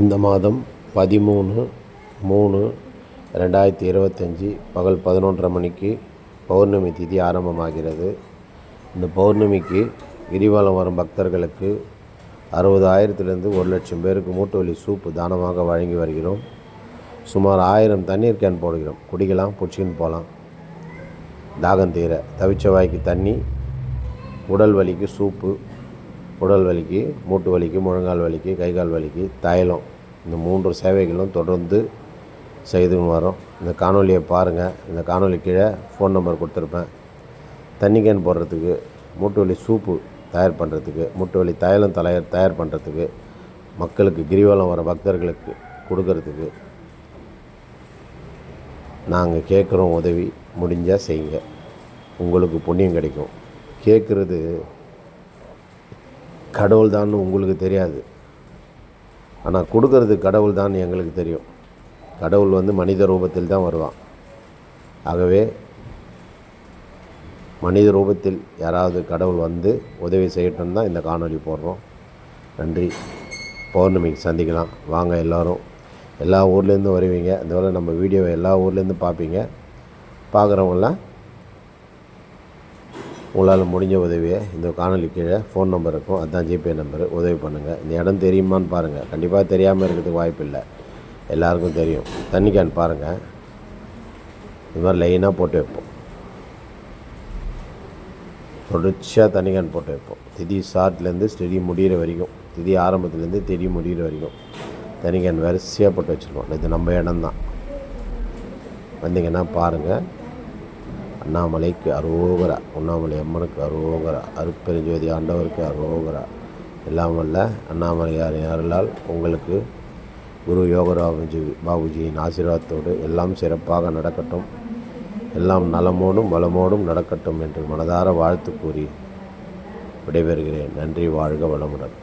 இந்த மாதம் பதிமூணு மூணு ரெண்டாயிரத்தி இருபத்தஞ்சி பகல் பதினொன்றரை மணிக்கு பௌர்ணமி திதி ஆரம்பமாகிறது. இந்த பௌர்ணமிக்கு கிரிவலம் வரும் பக்தர்களுக்கு அறுபதாயிரத்துலேருந்து ஒரு லட்சம் பேருக்கு மூட்டு வலி சூப்பு தானமாக வழங்கி வருகிறோம். சுமார் ஆயிரம் தண்ணீர் கேன் போடுகிறோம். குடிக்கலாம் பிடிச்சின்னு போகலாம் தாகம் தீர தவிச்ச வாய்க்கு தண்ணி உடல் வலிக்கு சூப்பு உடல் வலிக்கு மூட்டு வலிக்கு முழங்கால் வலிக்கு கை கால் வலிக்கு தைலம் இந்த மூன்று சேவைகளும் தொடர்ந்து செய்துன்னு வரோம். இந்த காணொலியை பாருங்கள் இந்த காணொலி கீழே ஃபோன் நம்பர் கொடுத்துருப்பேன். தண்ணி கேன் போடுறதுக்கு மூட்டு வலி சூப்பு தயார் பண்ணுறதுக்கு மூட்டு வலி தைலம் தயார் தயார் பண்ணுறதுக்கு மக்களுக்கு கிரிவலம் வர பக்தர்களுக்கு கொடுக்கறதுக்கு நாங்கள் கேட்குறோம் உதவி. முடிஞ்சால் செய்யுங்க. உங்களுக்கு புண்ணியம் கிடைக்கும். கேட்குறது கடவுள் தான் உங்களுக்கு தெரியாது. ஆனால் கொடுக்கறது கடவுள் தான் எங்களுக்கு தெரியும். கடவுள் வந்து மனித ரூபத்தில் தான் வருவான். ஆகவே மனித ரூபத்தில் யாராவது கடவுள் வந்து உதவி செய்யட்டும் தான் இந்த காணொளி போடுறோம். நன்றி. பௌர்ணமிக்கு சந்திக்கலாம். வாங்க எல்லோரும். எல்லா ஊர்லேருந்தும் வருவீங்க. இந்த நம்ம வீடியோவை எல்லா ஊர்லேருந்தும் பார்ப்பீங்க. பார்க்குறவங்களாம் உங்களால் முடிஞ்ச உதவியை இந்த காணொலி கீழே ஃபோன் நம்பர் இருக்கும். அதுதான் ஜிபே நம்பரு உதவி பண்ணுங்கள் இந்த இடம் தெரியுமான்னு பாருங்கள் கண்டிப்பாக தெரியாமல் இருக்கிறதுக்கு வாய்ப்பு இல்லை. எல்லாருக்கும் தெரியும். தண்ணி கேன் பாருங்கள் இது மாதிரி லைனாக போட்டு வைப்போம். தொடர்ச்சியாக தண்ணி கேன் போட்டு வைப்போம். திதி ஸ்டார்ட்லேருந்து ஸ்டெடி முடிகிற வரைக்கும். திதி ஆரம்பத்துலேருந்து திதி முடிகிற வரைக்கும். தண்ணி கேன் வரிசையாக போட்டு வச்சுருக்கோம். இது நம்ம இடம்தான் வந்தீங்கன்னா பாருங்கள் அண்ணாமலைக்கு அரோகரா உண்ணாமலை அம்மனுக்கு அரோகரா அருப்பெருஞ்சோதி ஆண்டவருக்கு அரோகரா. எல்லாம் வல்ல அண்ணாமலையார் அருளால் உங்களுக்கு குரு யோகராபுஜி பாபுஜியின் ஆசீர்வாதத்தோடு எல்லாம் சிறப்பாக நடக்கட்டும். எல்லாம் நலமோடும் வளமோடும் நடக்கட்டும் என்று மனதார வாழ்த்து கூறி விடைபெறுகிறேன். நன்றி வாழ்க வளமுடன்.